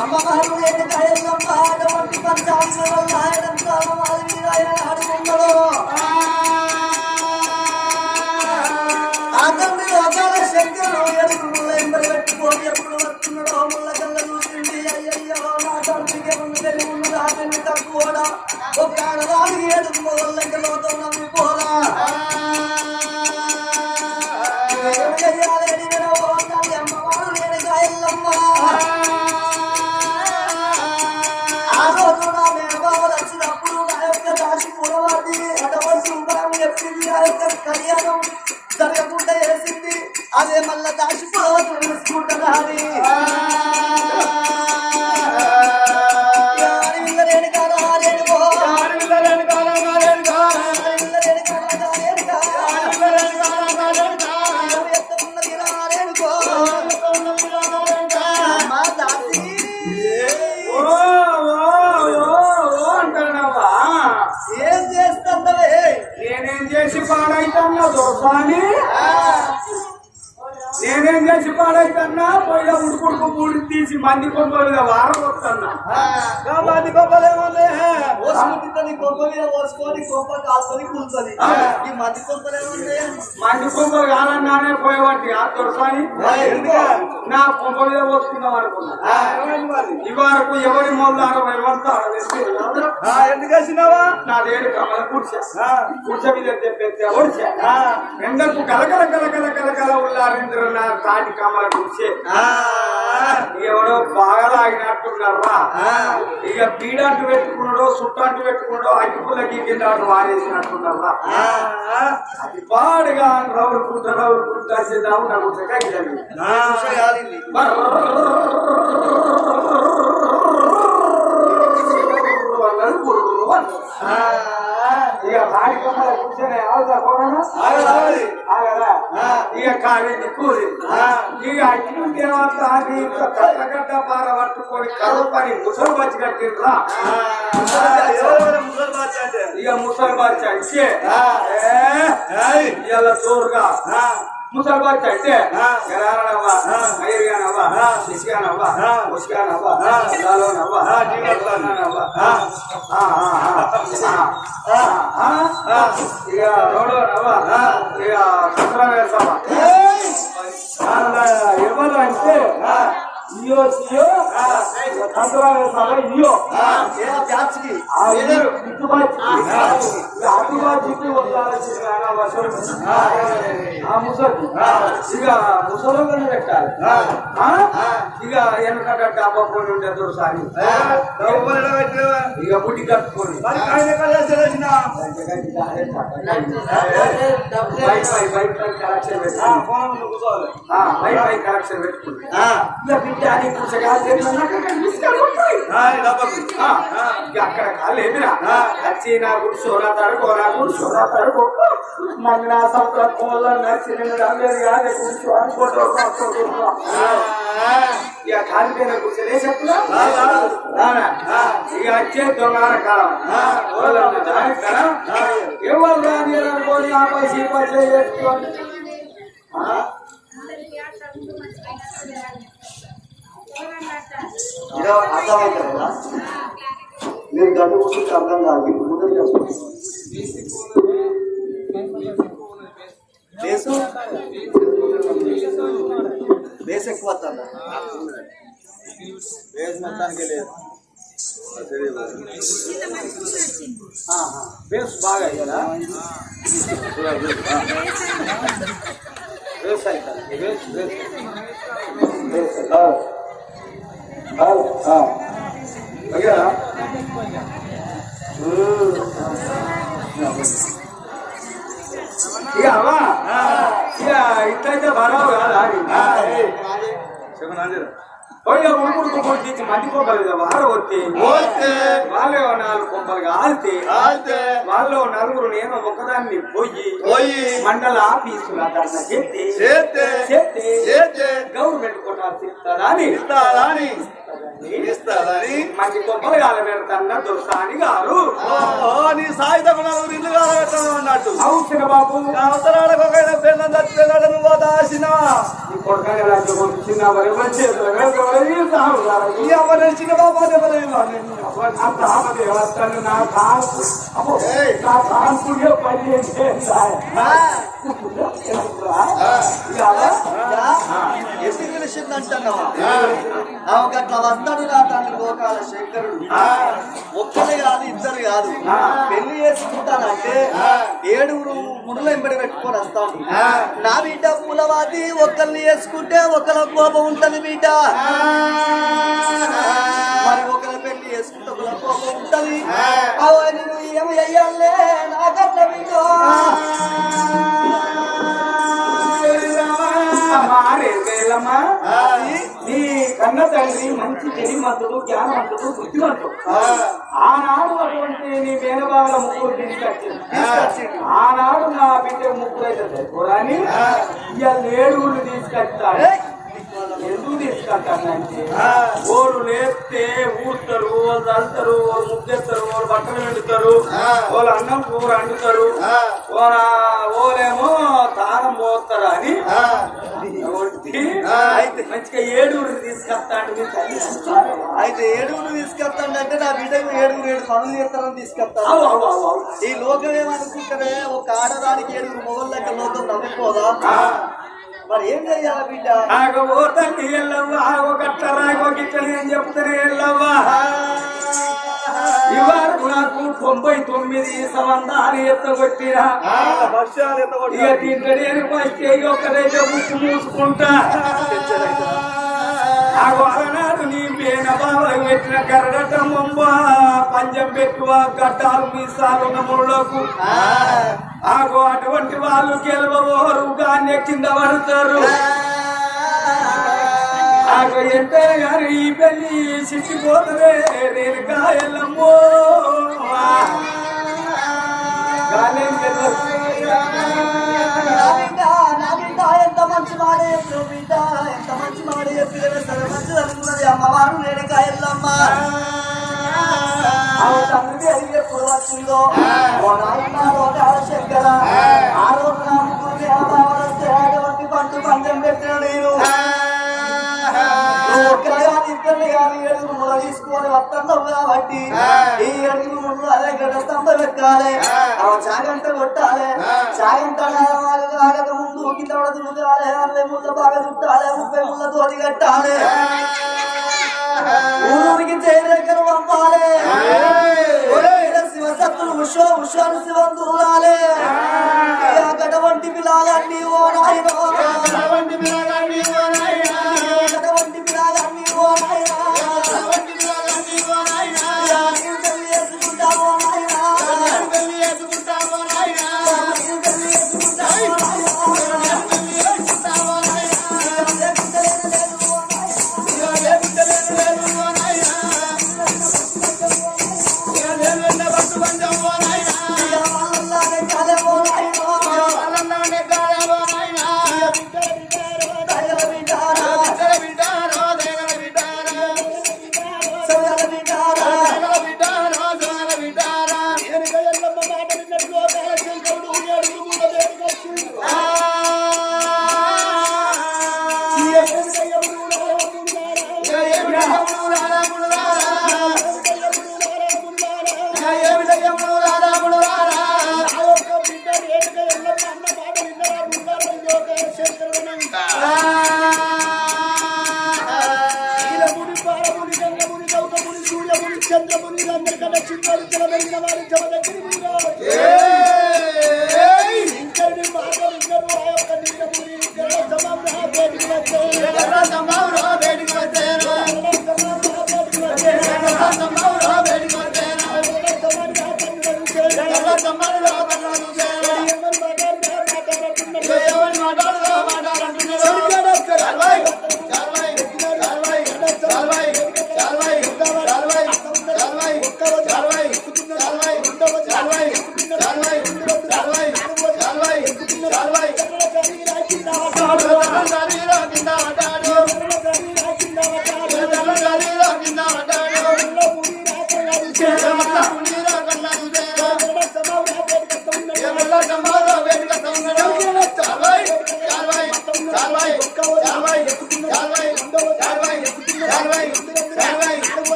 అమ్మవారు లేని మూడు తీసి మంది వారం వస్తున్నా మంది కొంపలేమోలే పోసుకుంటుంది కొంప మీద పోసుకొని కొంప కాల్కొని కూర్చొని ఈ మధ్య కొంపలేమోలే మంది కొంపలు కాదన్నానే పోయేవాటి ఆ దొరసాని ఎందుకు? నా కొంప మీద పోసుకుందాం అనుకున్నా ఈ వరకు ఎవరి మొదలు ఎందుకు వచ్చినావా నా దేడు కమల కూర్చా. కూర్చ. మీద తెప్పేస్తే ఓడ్చా ఎండకు గలగల గలగల గలగల ఉల్లారేంద్ర నా తాటి కమల కూర్చే. ఎవడో బాగా లాగినట్టున్నారా ఇక పీడంటు పెట్టుకున్నాడో సుట్టంటు పెట్టుకున్నాడో అగ్గిపుల్లకి కింద వారేసినట్టున్నారా అది పాడుగా రవ్వుకుంటా రవ్వుకుంటా చేద్దాము నాకు ఇక కూర్చొని ఆగుతా కోరనా ఆగదా ఇక కాలింది ఇక అగ్ని దేవత కట్టగడ్డ పార పట్టుకొని కరువు పని ముసలు బచ్చి కట్టిర్రా ఇక ముసలి బచ్చి అంటే ఇలా జోరుగా ముసలి బచ్చి అంటే గరారనవ్వా ఐరిగానవ్వా నిసిగానవ్వా ముసిగానవ్వా దాలోనవ్వా జీవనవ్వా ఇక రోడోనవ్వా ఇక కసరా వేస్తావా ఇవ్వదు అంటే ఇయో ఇయో కసరా వేస్తావా ఇయో అటుబాజీకి ఆ ముసలి. ఇక ముసలి పెట్టాలి? ఇక వెనకట డబ్బా కొని ఉండే దొరసారి ఇక బుడ్డి కట్టుకొని. వైఫై వైఫై కనెక్షన్ పెట్టుకుని. ఆ, వైఫై కనెక్షన్ పెట్టుకుని ఇక బిడ్డ అని కూర్చోగా అక్కడ కాళ్ళు ఏమిరా వచ్చి నా గుడిసో నా తడుకో నా గుడిసో నా తడుకో మళ్ళీ నా సంవత్సరం కోళ్ళ నచ్చి నేను అందరి కాదే కూర్చో అనుకోవడం ఇక కాలిపోయిన కూర్చొని చెప్పురా రానా ఇక వచ్చే దొంగ కాలం ఎవరు రాని అనుకోని ఆ పైసీ పైసలు చేసుకోండి అర్థమైంది కదా మీరు కూర్చుంటే అర్థం కాదు ముందు బేసు బేస్ ఎక్కువ వస్తుందా? బేస్ మొత్తానికి లేదు. ఆహా. బేస్ బాగా బేస్ బేస్ బేస్ బేస్. అయ్యారా ఇక అవ్వా. ఇక ఇట్లయితే బరావు కాదా పోయిన ఉడుకుడుకు కొట్టి మట్టి కొంపలు వార వస్తే వాళ్ళు నాలుగు కొంపలు కాల్తే వాళ్ళు నలుగురు నేను ఒకదాన్ని పోయి పోయి. మండల ఆఫీసుల ధర్నా చేస్తే చేస్తే. చేస్తే చేస్తే. గవర్నమెంట్ కొట్టాల్సి ఇస్తారా అని ఇస్తారా అని ఇస్తారని మంచి కొబ్బరి కాల పెడతాన్న దొస్తాని గారు. నీ సాయుధ గుణాలు కాలబెట్టడం అన్నట్టు అవుసిన బాబు. అవసరాలకు ఒక పెళ్ళం చచ్చిపోయినాడు నువ్వు దాసిన చిన్న బాబా నా నా పని ఎందుకు పిలిచిందంటున్నావా ఒక అట్లా వస్తాడు నా తండ్రి లోకాల శంకరుడు ఒక్కరు కాదు ఇద్దరు కాదు పెళ్ళి చేసుకుంటానంటే ఏడుగురు ముడులు ఎంబడి పెట్టుకొని వస్తాడు నా బిడ్డ పూలవాది ఒక్కరిని చేసుకుంటే ఒకరి కోపం ఉంటది బిడ్డ మరి ఒకరి పెళ్ళి చేసుకుంటే ఒకరి కోపం ఉంటది అవో నువ్వు ఏమి అయ్యాలే బిడ్డ మారేమ్మా నీ కన్న తండ్రి మంచి తెలిమంతుడు జ్ఞానవంతుడు బుద్ధిమంతుడు. ఆనాడు అటువంటి నీ మేనబాల ముగ్గురు తీసుకొచ్చింది ఆనాడు నా బిడ్డ ముగ్గురు అయితే సరిపోరాని ఇవాళ ఏడుగురు తీసుకొచ్చాడు. ఓరు లేస్తే ఊడతారు వాళ్ళు చల్లుతారు వాళ్ళు ముగ్గెత్తారు వాళ్ళు బట్టలు వెండుతారు వాళ్ళు అన్నం కూర వండుతారు. ఓలేమో తానం పోతారు అని మంచిగా ఏడుగురు చూస్తాడు. అయితే ఏడుగురు తీసుకెళ్తాడంటే నా బిడ్డకు ఏడుగురు ఏడు పనులు చేస్తారని తీసుకెళ్తాను. ఈ లోకం ఏమనుకుంటారే ఒక ఆడదానికి ఏడుగురు మొగల లెక్క లోకం నవ్వుకోదా? మరి ఏం బిడ్డ? ఆగో తల్లి ఎల్లవ్వ ఆగో గట్ల రాగో గిట్ల నేను చెప్తానే ఎల్లవ్వ ఇవాళ నాకు తొంభై తొమ్మిది సంవత్సరాలు ఎత్తగొట్టిన ఇక దీంట్లో నేను ఫస్ట్ ఒకరైతే ముక్కు మూసుకుంటా. ఆ అలనాడు నీ పేన బావలకు పెట్టిన కరడట పంజం పెట్టువ గడ్డాలు మీసాలు నమ్ములకు ఆగో అటువంటి వాళ్ళు గెలవరు గానే కింద పడతారు ఆగో ఎంత గారు ఈ పెళ్ళి సిట్టిపోతుంది నేను కాయలమ్మో గాలేం నా బిడ్డ ఎంత ఎంత మంచిది అమ్మవారు నేను కాయల్లమ్మ తండ్రి ఎప్పుడు వచ్చిందో ఓ నాయన లోకాల శంకర ఆ. రోజు నా ముగ్గురు వస్తే పండు పందెం పెట్టిన నేను ముల తీసుకొని వస్తున్నావు కాబట్టి ఈ ఏడుగురు ముందు అదే గడ్డ స్తంభం ఎక్కాలి ఆ. చాగంట కొట్టాలి. చాగంట ఆగక ముందు కింద దురుగాలి అరవై ముళ్ళ బాగా చుట్టాలి. ముప్పై ముళ్ళ తోటి కట్టాలి. ఊరికి చేరేకలు పంపాలి. శివసత్తులు ఉషో ఉషోను శివం దూరాలి అటువంటి పిల్లలన్నీ ఓ నాయన.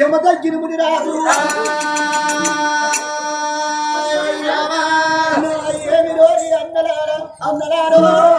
చెమ ముని రాదు అన్నలారా అన్నలారా.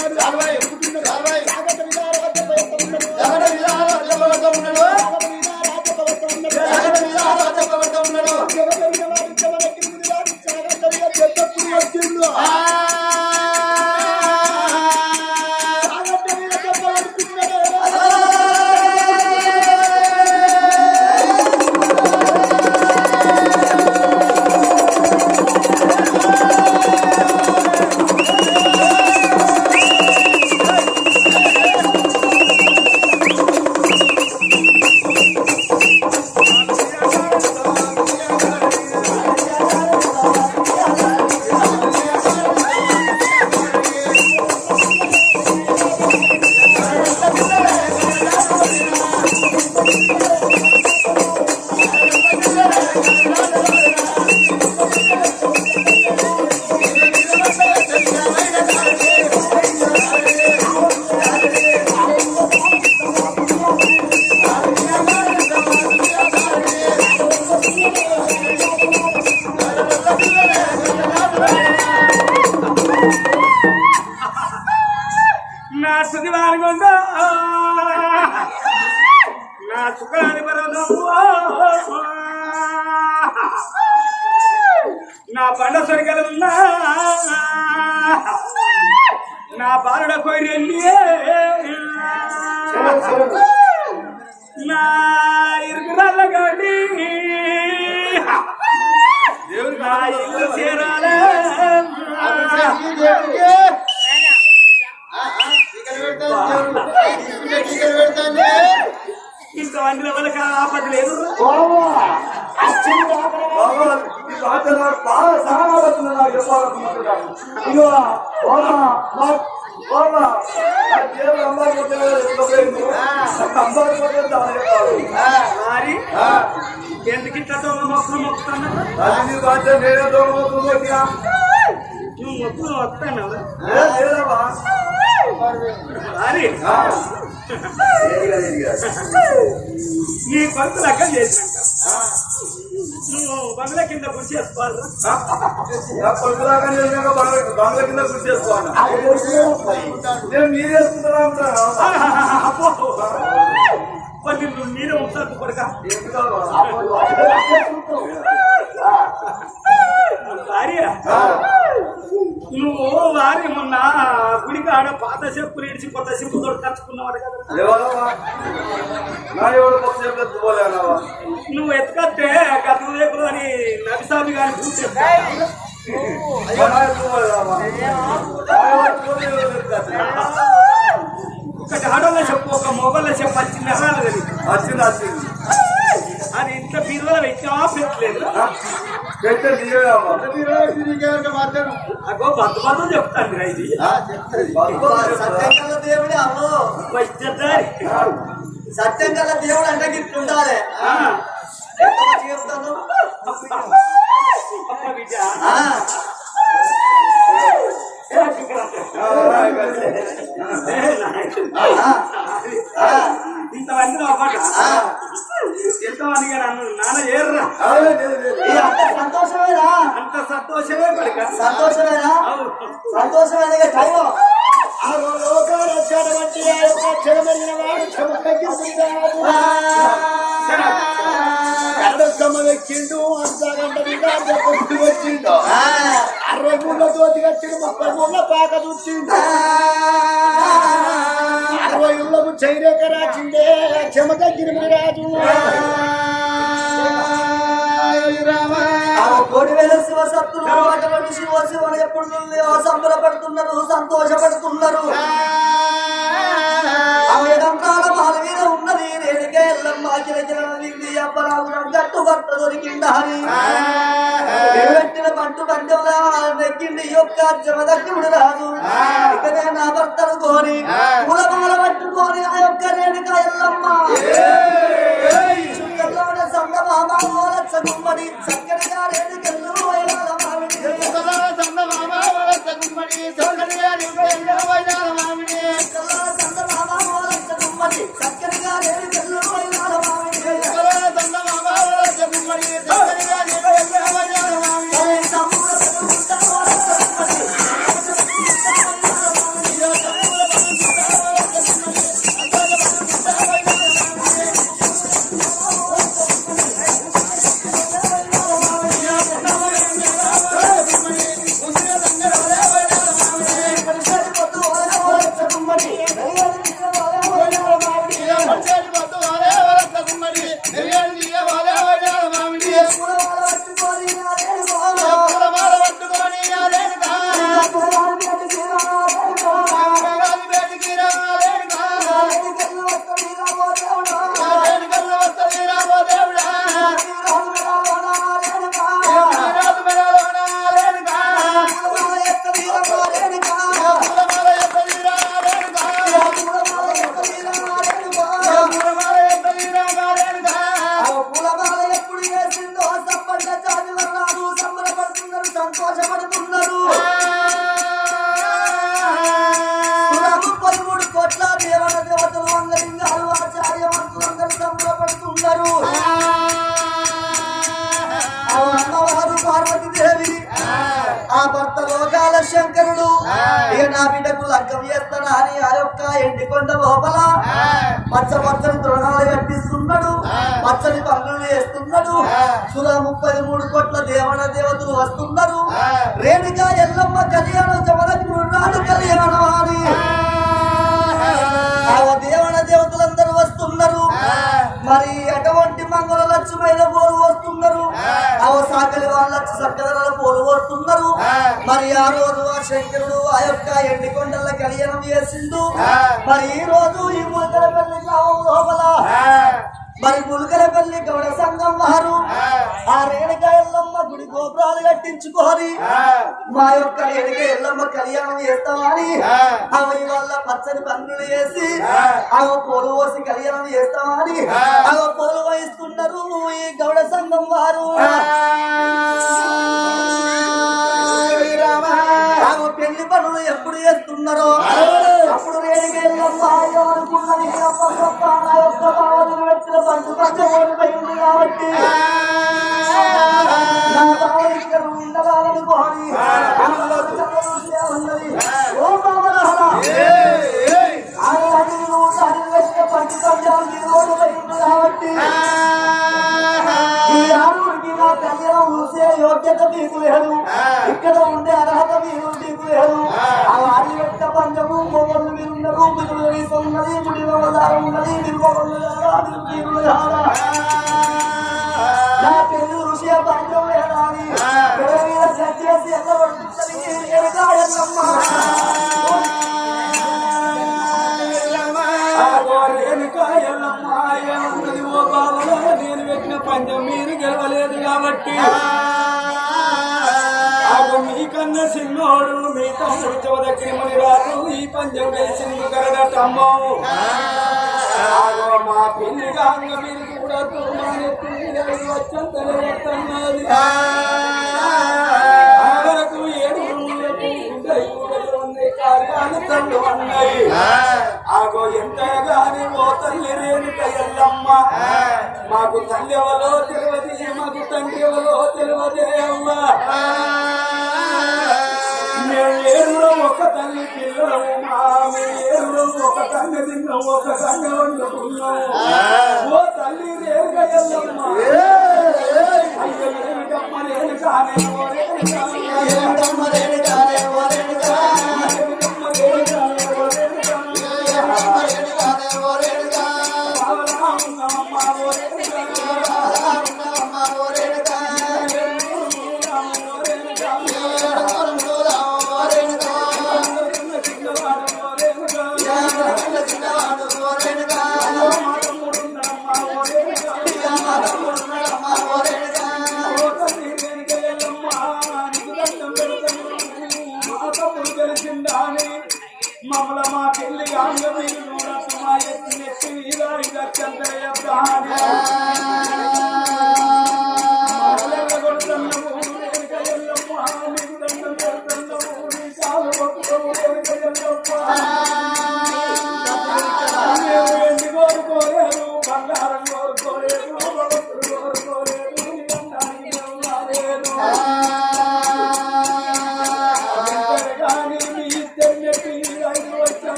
అరవై. మరి? ఎందుకు ఇట్లా దోమ మొక్కలు మొక్కుతున్నా దోమ మొక్కలు మొక్కినా నువ్వు మొక్కులు మొక్కుతున్నావు ఈ కొడుకు లెక్క చేసినా బంగ్లా కింద కృషి చేసుకోవాలి. బంగ్లా కింద కృషి చేసుకోవాలి. నేను మీరు చేసుకుంటున్నా కొన్ని నువ్వు మీరే ఉంటారు కొడుక? భార్య. నువ్వు వారి మొన్న గుడికి ఆడ పాత చెప్పులు ఇడిచి కొత్త చెప్పులు తోడు కలుసుకున్నావు కదా ఎవరమ్మా? నా ఎవరు కొత్త చెప్పలేదు దువ్వలేనావా? నువ్వు ఎత్తుకత్తే గత రేపులు అని నవిసామి గారి పూర్తి ఒకటి ఆడోళ్ళ చెప్పు ఒక మొగోళ్ళ చెప్పు వచ్చింది అనాలి వచ్చింది వచ్చింది అది ఇంత బీరువాల పెట్టావా పెట్టలేదు. అగో చెప్తాను రా ఇది. సత్యంగల దేవుడే అమ్మో. అంటే గిట్లుండాలి ఆ. ఎంత ఎంతమంది గారు అన్న నాన్న ఏర్రా. అంత సంతోషమేనా? అంత సంతోషమే సంతోషమేనా? సంతోషమైన టైం ఎక్కిండు అంతగంట వచ్చిండు అరవై మూడుల తోటి కట్టిండు ముప్పై మూడుల పాక చూచిండు. అరవై ఉళ్ళకు చైరేక రాచిండే చెమ తగ్గిన రాజు కోటి వేల శివసత్తులు అటువంటి శివ శివని ఎప్పుడు సంబరపడుతున్నారు సంతోషపడుతున్నారు. ఎల్లమ్మ కిలకిల నింది అబ్బరావు గట్టు గట్ట దొరికింద హరి. పెట్టిన పట్టు పంచంలా నెక్కింది యొక్క జమదగ్గుడు రాజు. ఇకనే నా భర్తను కోరి కులమాల పట్టుకొని ఆ యొక్క రేణుక ఎల్లమ్మ. చుక్కల్లోన సందమామ ఓలచ్చ గుమ్మడి చక్కడిగా రేణుకెళ్ళు వైరాల మామిడి చుక్కల్లోన సురా ముప్పై మూడు కోట్ల దేవన దేవతలు వస్తున్నారు. రేణుగా ఎల్లమ్మ కళ్యాణం జమదగ్గుడు నాడు కళ్యాణం అని దేవన దేవతలందరూ వస్తున్నారు. మరి అటువంటి మంగళ లక్ష్యమైన పోలు వస్తున్నారు. అవ సాకలి వాళ్ళ సక్కదల పోలు వస్తున్నారు. మరి ఆ రోజు ఆ శంకరుడు ఆ యొక్క ఎండికొండల కళ్యాణం చేసిండు మరి ఈ రోజు ఈ ములకల పెళ్ళి లోపల మరి ములకల పెళ్ళి గౌడ సంఘం వారు ఆ. రేణుక ఎల్లమ్మ గుడి గోపురాలు కట్టించుకొని మా యొక్క రేణుక ఎల్లమ్మ కళ్యాణం చేస్తామని ఆమె వాళ్ళ పచ్చని పన్నులు వేసి ఆమె పోలు పోసి కళ్యాణం చేస్తామని ఆమె పోలు వహిస్తున్నారు ఈ గౌడ సంఘం వారు. పనులు ఎప్పుడు చేస్తున్నారో అప్పుడు అనుకున్నది. నా యొక్క భావన కాబట్టి రంగ సింహోడు మీ తమ్ముడు చోదక్కిని మునిగారు ఈ పంజం వేసింది కరదటమ్మో మా పిల్లి కాంగ మీరు ఏడు కార్యాలు ఆగో ఎంతగానే ఓ తల్లి రేణుక ఎల్లమ్మ. మాకు తల్లి ఎవరో తెలియదే మాకు తండ్రి ఎవరో తెలియదే అమ్మా. ఏరురం ఒక తల్లి పిల్లలం ఆమె ఏరురం ఒక తల్లి తిన్నాం ఒక తల్లి వండుకున్నాం ఓ తల్లి రేరుగయ్యమ్మా అయ్యో ఏమిటమ్మ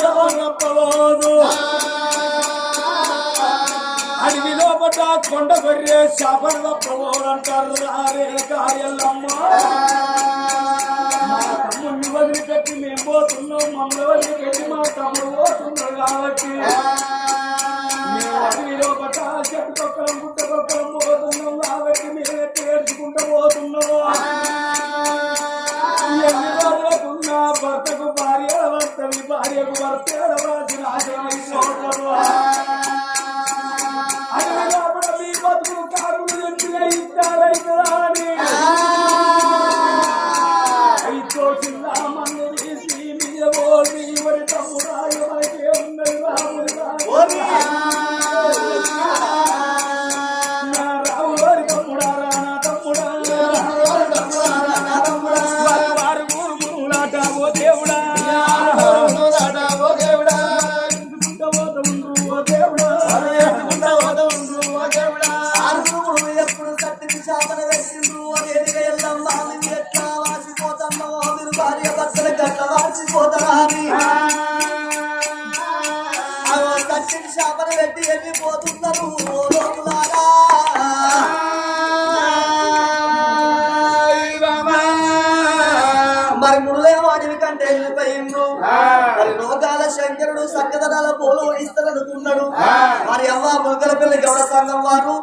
చాపలప్పవాదు అడవి లోపట కొండ గొర్రె చాపలప్పవాడు అంటారు రారేల కార్యాలమ్మ తమ్ముడిని మేము పోతున్నాం మమ్మల్ని వదిలిపెట్టి మా తమ్ముడు పోతున్నాడు కాబట్టి. చెట్టు పక్కన గుట్ట పక్కన పోతున్నాం కాబట్టి మేమే తేర్చుకుంటూ పోతున్నాం. 我比 సంఘం వారు